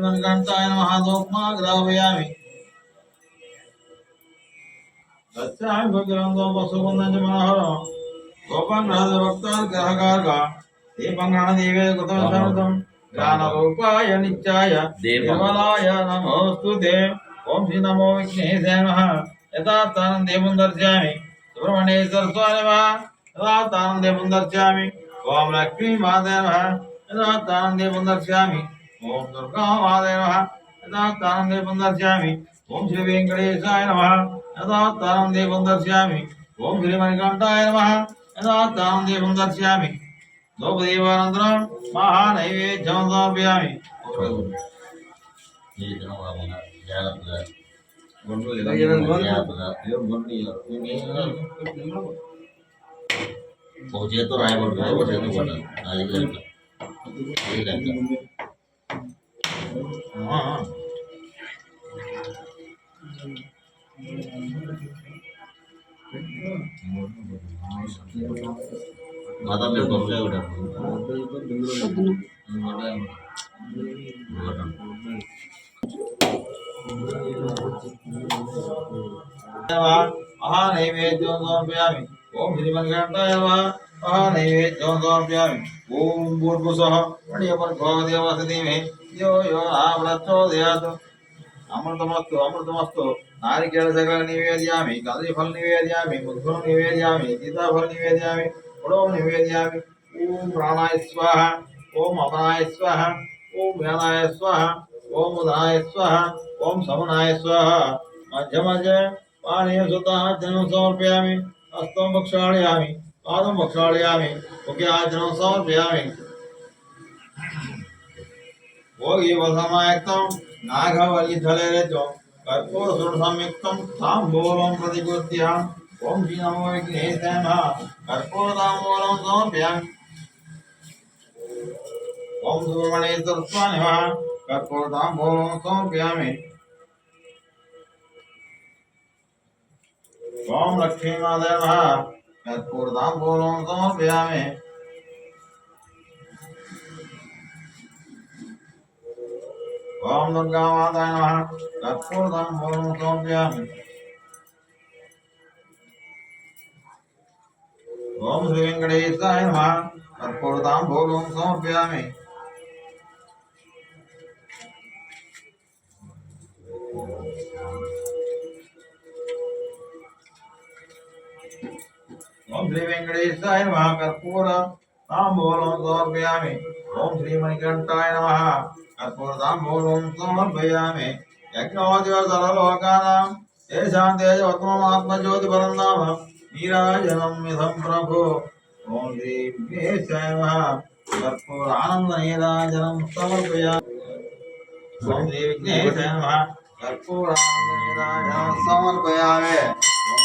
श्रीमन्कण्ठाय नमः दोग्मा ग्राहयामि तस्यामि भग्रन्तो वसुकुन्दं च मनोहर गोपन् राजभक्तान् ग्रहकारका दीपङ्गणदेवे कृतं शरणं ज्ञानरूपाय नित्याय देवं। निर्मलाय नमोऽस्तु ते ॐ श्री नमो विघ्नेशाय नमः यथा तानं देवं दर्शयामि सुब्रह्मण्येश्वर स्वामी नमः यथा तानं देवं दर्शयामि ॐ लक्ष्मी माते नमः यथा तानं देवं दर्शयामि ఓం దుర్గామాదే నమ యథాత్తానం దీపం దర్శయామి ఓం శ్రీ వెంకటేశాయ నమ యథాత్తానం దీపం దర్శయామి ఓం శ్రీ మణికంఠాయ నమ యథాత్తానం దీపం దర్శయామి లోపదీపానంతరం మహానైవేద్యం సమర్పయామి ఒక చేతితో రాయబడుతుంది ఒక చేతితో పడాలి అది బాదాం గొప్పలే కూడా మహానైవేద్యం సమర్పయామి ఓం శ్రీమన్ గంటాయ महानैवेद्यं ॐ भूर्भुसः मणियपर्भवदेवसदेवे यो यो नामप्रचोदयात् अमृतमस्तु अमृतमस्तु। नारिकेल सकल निवेदयामि कदलीफल निवेदयामि मुद्गुण निवेदयामि, सीताफल निवेदयामि गुडो निवेदयामि। ॐ प्राणाय स्वाहा ॐ अपनाय स्वाहा ॐ ज्ञानाय स्वाहा ॐ उदनाय स्वाहा ॐ समनाय स्वाहा। मध्य मध्य पानीय सुतः जनं समर्पयामि हस्तं प्रक्षालयामि पादं प्रक्षालयामि मुखे आचरणं समर्पयामि भोगिवसमायुक्तं नागवल्लिधलेरजं कर्पूरसुरसंयुक्तं ताम्बूलं प्रतिकृत्य ॐ श्री नमो विघ्नेशाय नमः कर्पूरताम्बूलं समर्पयामि ॐ सुब्रह्मण्येश्वर स्वामी नमः कर्पूरताम्बूलं समर्पयामि ॐ लक्ष्मीमादय नमः कर्पूरताम्बूलं समर्पयामि ॐ दुर्गामाताय नमः। कर्पूरताम्बूलं समर्पयामि ॐ श्रीवेङ्कटेशाय नमः। कर्पूरताम्बूलं समर्पयामि ఓం శ్రీ వెంకటేశాయ నమ కర్పూర తాంబూలం సమర్పయామి ఓం శ్రీ మణికంఠాయ నమ కర్పూర తాంబూలం సమర్పయామి యజ్ఞోదివ సర్వలోకానాం తేషాం తేజోత్తమాత్మజ్యోతి పరం నామ నీరాజనం మిథం ప్రభు ఓం శ్రీ విఘ్నేశాయ నమ కర్పూర ఆనంద నీరాజనం సమర్పయామి ఓం శ్రీ విఘ్నేశాయ నమ కర్పూర ఆనంద నీరాజనం సమర్పయామి ఓం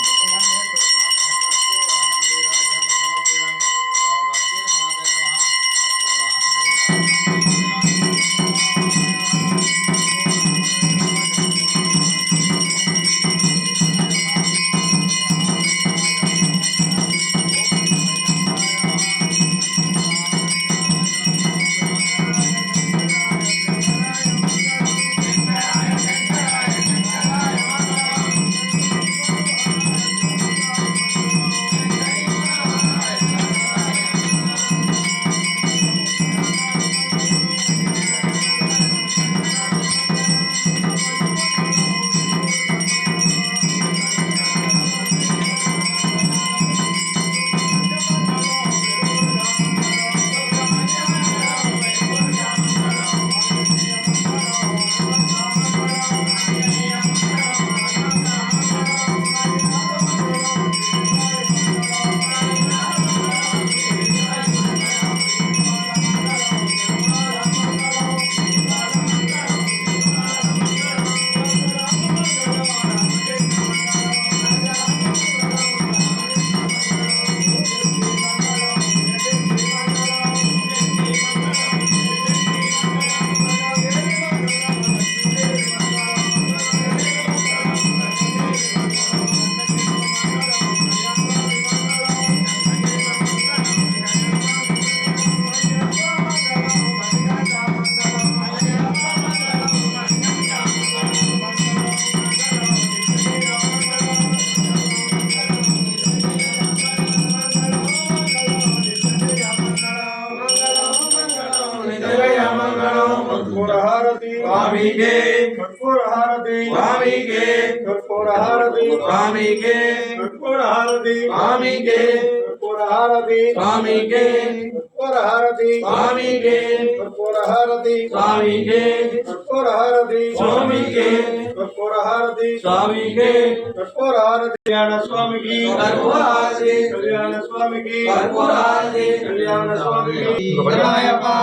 ನಿಲಯಮಂಗಳಂ ಕರ್ಪೂರಹಾರತಿ ಸ್ವಾಮಿಗೆ ಕರ್ಪೂರ हरदी स्वामी के कर्पूर हरदी स्वामी के कर्पूर हरदी स्वामी के कर्पूर हरदी स्वामी के कर्पूर हरदी स्वामी के कर्पूर हरदी स्वामी के कर्पूर हरदी स्वामी के कर्पूर हरदी स्वामी के कर्पूर हरदी कल्याण स्वामी की कर्पूर हरदी कल्याण स्वामी की कर्पूर हरदी कल्याण स्वामी की रायपा